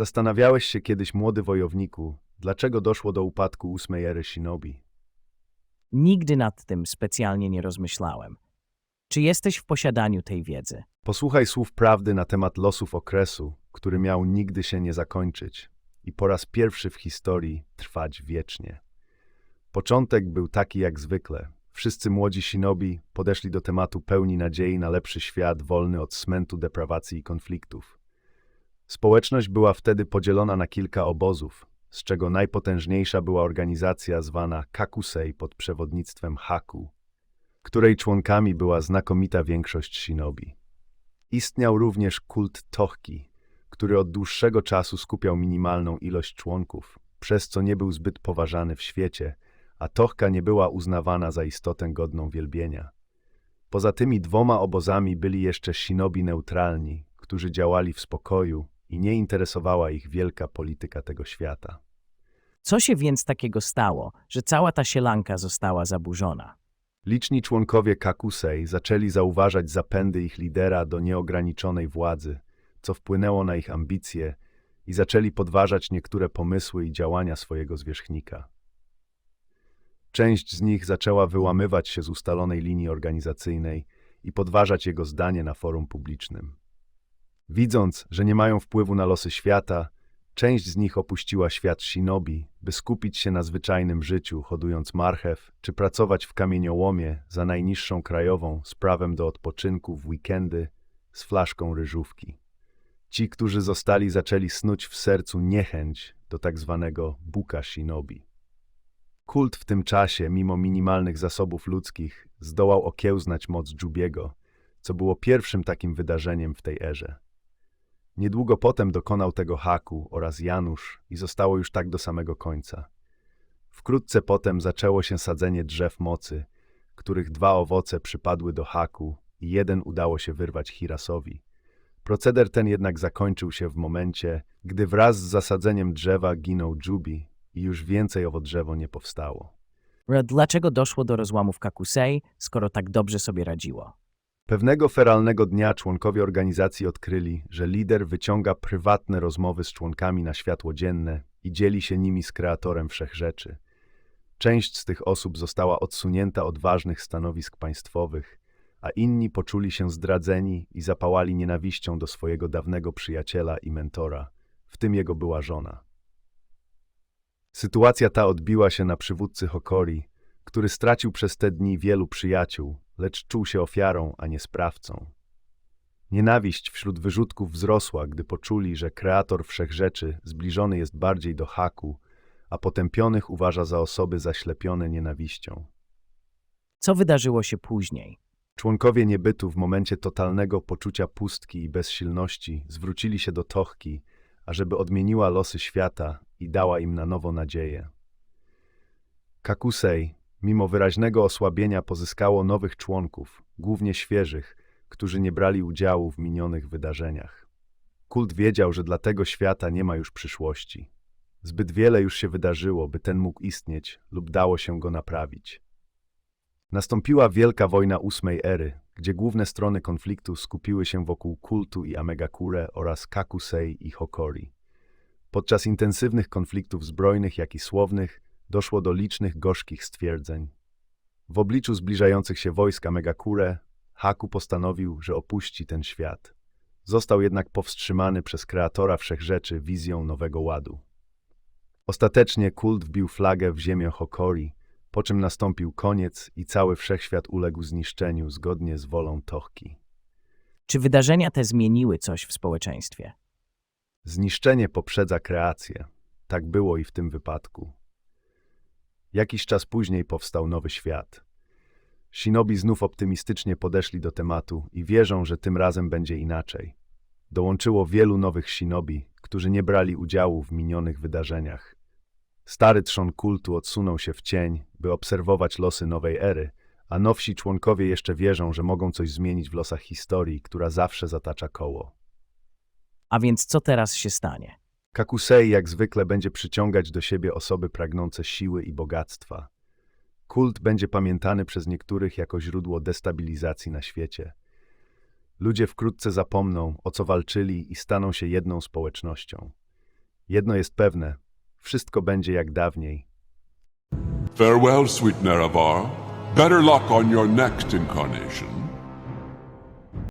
Zastanawiałeś się kiedyś, młody wojowniku, dlaczego doszło do upadku ósmej ery Shinobi? Nigdy nad tym specjalnie nie rozmyślałem. Czy jesteś w posiadaniu tej wiedzy? Posłuchaj słów prawdy na temat losów okresu, który miał nigdy się nie zakończyć i po raz pierwszy w historii trwać wiecznie. Początek był taki jak zwykle. Wszyscy młodzi shinobi podeszli do tematu pełni nadziei na lepszy świat wolny od smętu, deprawacji i konfliktów. Społeczność była wtedy podzielona na kilka obozów, z czego najpotężniejsza była organizacja zwana Kakusei pod przewodnictwem Haku, której członkami była znakomita większość shinobi. Istniał również kult Tohki, który od dłuższego czasu skupiał minimalną ilość członków, przez co nie był zbyt poważany w świecie, a Tohka nie była uznawana za istotę godną wielbienia. Poza tymi dwoma obozami byli jeszcze shinobi neutralni, którzy działali w spokoju i nie interesowała ich wielka polityka tego świata. Co się więc takiego stało, że cała ta sielanka została zaburzona? Liczni członkowie Kakusei zaczęli zauważać zapędy ich lidera do nieograniczonej władzy, co wpłynęło na ich ambicje i zaczęli podważać niektóre pomysły i działania swojego zwierzchnika. Część z nich zaczęła wyłamywać się z ustalonej linii organizacyjnej i podważać jego zdanie na forum publicznym. Widząc, że nie mają wpływu na losy świata, część z nich opuściła świat shinobi, by skupić się na zwyczajnym życiu, hodując marchew, czy pracować w kamieniołomie za najniższą krajową z prawem do odpoczynku w weekendy z flaszką ryżówki. Ci, którzy zostali, zaczęli snuć w sercu niechęć do tak zwanego buka shinobi. Kult w tym czasie, mimo minimalnych zasobów ludzkich, zdołał okiełznać moc Dżubiego, co było pierwszym takim wydarzeniem w tej erze. Niedługo potem dokonał tego Haku oraz Janusz i zostało już tak do samego końca. Wkrótce potem zaczęło się sadzenie drzew mocy, których dwa owoce przypadły do Haku i jeden udało się wyrwać Hirasowi. Proceder ten jednak zakończył się w momencie, gdy wraz z zasadzeniem drzewa ginął Dżubi i już więcej owo drzewo nie powstało. Dlaczego doszło do rozłamów Kakusei, skoro tak dobrze sobie radziło? Pewnego feralnego dnia członkowie organizacji odkryli, że lider wyciąga prywatne rozmowy z członkami na światło dzienne i dzieli się nimi z kreatorem wszechrzeczy. Część z tych osób została odsunięta od ważnych stanowisk państwowych, a inni poczuli się zdradzeni i zapałali nienawiścią do swojego dawnego przyjaciela i mentora, w tym jego była żona. Sytuacja ta odbiła się na przywódcy Hokori, który stracił przez te dni wielu przyjaciół, lecz czuł się ofiarą, a nie sprawcą. Nienawiść wśród wyrzutków wzrosła, gdy poczuli, że kreator wszechrzeczy zbliżony jest bardziej do haku, a potępionych uważa za osoby zaślepione nienawiścią. Co wydarzyło się później? Członkowie niebytu w momencie totalnego poczucia pustki i bezsilności zwrócili się do Tochki, ażeby odmieniła losy świata i dała im na nowo nadzieję. Kakusei, mimo wyraźnego osłabienia, pozyskało nowych członków, głównie świeżych, którzy nie brali udziału w minionych wydarzeniach. Kult wiedział, że dla tego świata nie ma już przyszłości. Zbyt wiele już się wydarzyło, by ten mógł istnieć lub dało się go naprawić. Nastąpiła wielka wojna ósmej ery, gdzie główne strony konfliktu skupiły się wokół kultu i Amegakure oraz Kakusei i Hokori. Podczas intensywnych konfliktów zbrojnych, jak i słownych, doszło do licznych gorzkich stwierdzeń. W obliczu zbliżających się wojsk Amegakure, Haku postanowił, że opuści ten świat. Został jednak powstrzymany przez kreatora wszechrzeczy wizją nowego ładu. Ostatecznie kult wbił flagę w ziemię Hokori, po czym nastąpił koniec i cały wszechświat uległ zniszczeniu zgodnie z wolą Tohki. Czy wydarzenia te zmieniły coś w społeczeństwie? Zniszczenie poprzedza kreację. Tak było i w tym wypadku. Jakiś czas później powstał nowy świat. Shinobi znów optymistycznie podeszli do tematu i wierzą, że tym razem będzie inaczej. Dołączyło wielu nowych shinobi, którzy nie brali udziału w minionych wydarzeniach. Stary trzon kultu odsunął się w cień, by obserwować losy nowej ery, a nowsi członkowie jeszcze wierzą, że mogą coś zmienić w losach historii, która zawsze zatacza koło. A więc co teraz się stanie? Kakusei jak zwykle będzie przyciągać do siebie osoby pragnące siły i bogactwa. Kult będzie pamiętany przez niektórych jako źródło destabilizacji na świecie. Ludzie wkrótce zapomną, o co walczyli i staną się jedną społecznością. Jedno jest pewne, wszystko będzie jak dawniej. Farewell, sweet Nerevar. Better luck on your next incarnation.